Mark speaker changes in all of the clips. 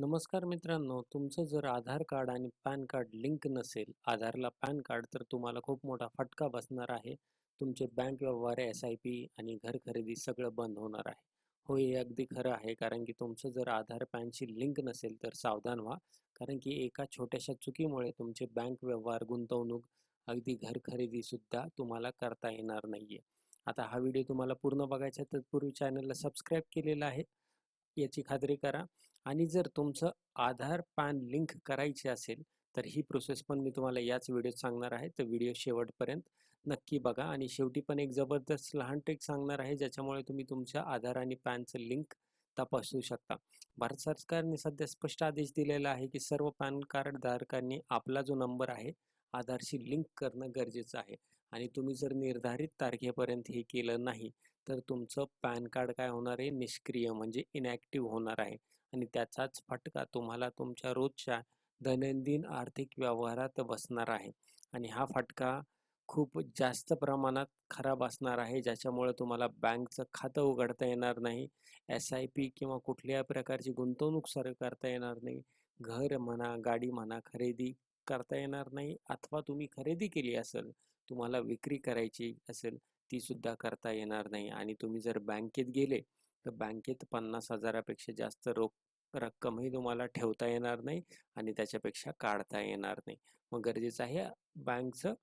Speaker 1: नमस्कार मित्रांनो, तुमचं जर आधार कार्ड आणि पॅन कार्ड लिंक नसेल, आधारला पॅन कार्ड, तर तुम्हाला खूप मोठा फटका बसणार आहे. तुमचे बँक व्यवहार, एस-आय-पी आणि घर खरेदी सगळं बंद होणार आहे. हो, हे अगदी खरं आहे. कारण की तुमचं जर आधार पॅनशी लिंक नसेल, तर सावधान व्हा. कारण की एका छोट्याशा चुकीमुळे तुमचे बँक व्यवहार, गुंतवणूक, अगदी घर खरेदीसुद्धा तुम्हाला करता येणार नाहीये. आता हा व्हिडिओ तुम्हाला पूर्ण बघायचा तत्पूर्वी चॅनलला सबस्क्राईब केलेला आहे, याची खात्री करा. आणि जर तुमचं आधार पॅन लिंक करायचे असेल, तर ही प्रोसेस पण मी तुम्हाला याच व्हिडिओत सांगणार आहे. तर व्हिडिओ शेवटपर्यंत नक्की बघा आणि शेवटी पण एक जबरदस्त लहान ट्रिक सांगणार आहे, ज्याच्यामुळे तुम्ही तुमच्या आधार आणि पॅनचं लिंक तपासू शकता. भारत सरकारने सध्या स्पष्ट आदेश दिलेला आहे, की सर्व पॅन कार्ड धारकांनी आपला जो नंबर आहे, आधारशी लिंक करणं गरजेचं आहे. आणि तुम्ही जर निर्धारित तारखेपर्यंत हे केलं नाही, तर तुमचं पॅन कार्ड काय होणार आहे, निष्क्रिय म्हणजे इनॅक्टिव्ह होणार आहे. आणि त्याचाच फटका तुम्हाला तुमच्या रोजच्या दैनंदिन आर्थिक व्यवहारात बसणार आहे. आणि हा फटका खूप जास्त प्रमाणात खराब असणार आहे, ज्याच्यामुळे तुम्हाला बँकचं खातं उघडता येणार नाही, एस-आय-पी किंवा कुठल्याही प्रकारची गुंतवणूक सर करता येणार नाही. घर म्हणा, गाडी म्हणा, खरेदी करता येणार नाही अथवा तुम्ही खरेदी केली असेल, तुम्हाला विक्री करायची असेल, ती सुद्धा करता येणार नाही. आणि तुम्ही जर बँकेत गेले, तर बँकेत पन्नास हजारापेक्षा जास्त रोख रक्कमही तुम्हाला ठेवता येणार नाही आणि त्याच्यापेक्षा काढता येणार नाही. मग गरजेचं आहे बँकचं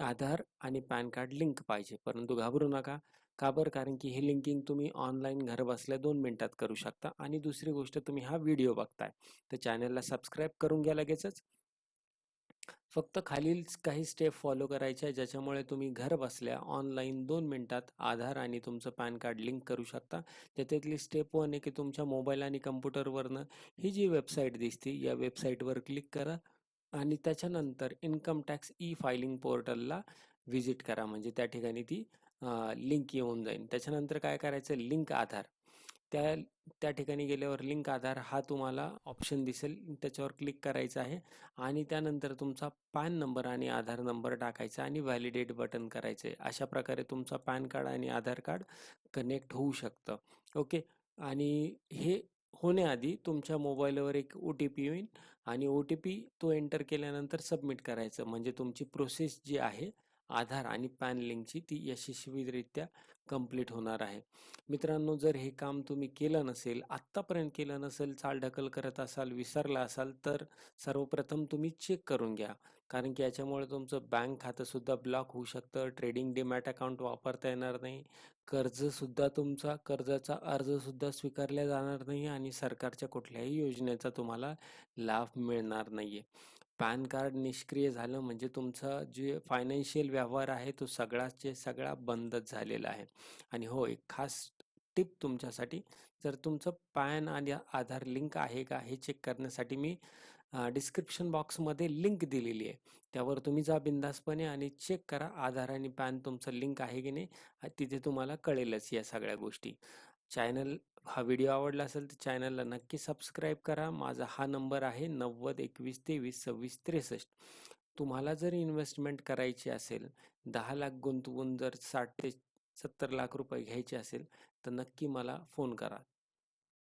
Speaker 1: आधार आणि पॅन कार्ड लिंक पाहिजे. परंतु घाबरू नका. का बरं? कारण की हे लिंकिंग तुम्ही ऑनलाईन घरबसल्या 2 मिनिटात करू शकता. आणि दुसरी गोष्ट तुम्ही हा व्हिडिओ बघताय, तर चॅनलला सबस्क्राईब करून घ्या लगेचच. फक्त खालील काही स्टेप फॉलो करायच्या आहे, ज्याच्यामुळे तुम्ही घरबसल्या ऑनलाईन दोन मिनटात आधार आणि तुमचं पॅन कार्ड लिंक करू शकता. त्याच्यातली स्टेप वन आहे, की तुमच्या मोबाईल आणि कम्प्युटरवरनं ही जी वेबसाईट दिसते, या वेबसाईटवर क्लिक करा आणि त्याच्यानंतर इन्कम टॅक्स ई-फायलिंग पोर्टलला व्हिजिट करा. म्हणजे त्या ठिकाणी ती लिंक येऊन जाईल. त्याच्यानंतर काय करायचं, लिंक आधार. त्या त्या ठिकाणी गेल्यावर लिंक आधार हा तुम्हाला ऑप्शन दिसेल, त्याच्यावर क्लिक करायचं आहे आणि त्यानंतर तुमचा पॅन नंबर आणि आधार नंबर टाकायचा आणि व्हॅलिडेट बटन करायचं आहे. अशा प्रकारे तुमचा पॅन कार्ड आणि आधार कार्ड कनेक्ट होऊ शकतं. ओके. आणि हे होण्याआधी तुमच्या मोबाईलवर एक ओ-टी-पी येईल आणि ओ-टी-पी तो एंटर केल्यानंतर सबमिट करायचं. म्हणजे तुमची प्रोसेस जी आहे, आधार आणि पॅन लिंकची, ती यशस्वीरित्या कंप्लीट होणार आहे. मित्रांनो, जर हे काम तुम्ही केलं नसेल, आत्तापर्यंत केलं नसेल, चालढकल करत असाल, विसरला असाल, तर सर्वप्रथम तुम्ही चेक करून घ्या. कारण की याच्यामुळे तुमचं बँक खातंसुद्धा ब्लॉक होऊ शकतं, ट्रेडिंग डिमॅट अकाउंट वापरता येणार नाही, कर्जसुद्धा तुमचा कर्जाचा अर्जसुद्धा स्वीकारला जाणार नाही आणि सरकारच्या कुठल्याही योजनेचा तुम्हाला लाभ मिळणार नाही आहे पॅन कार्ड निष्क्रिय झालं म्हणजे तुमचा जे फायनान्शियल व्यवहार आहे, तो सगळाचे सगळा बंदच झालेला आहे. आणि हो, एक खास टिप तुमच्यासाठी, जर तुमचं पॅन आणि आधार लिंक आहे का, हे चेक करण्यासाठी मी डिस्क्रिप्शन बॉक्समध्ये लिंक दिलेली आहे. त्यावर तुम्ही जा बिंदासपणे आणि चेक करा, आधार आणि पॅन तुमचं लिंक आहे की नाही. तिथे तुम्हाला कळेलच या सगळ्या गोष्टी. चॅनल हा व्हिडिओ आवडला असेल, तर चॅनलला नक्की सबस्क्राईब करा. माझा हा नंबर आहे 9021232663. तुम्हाला जर इन्व्हेस्टमेंट करायची असेल, दहा लाख गुंतवून जर साठ ते 70 लाख रुपये घ्यायचे असेल, तर नक्की मला फोन करा.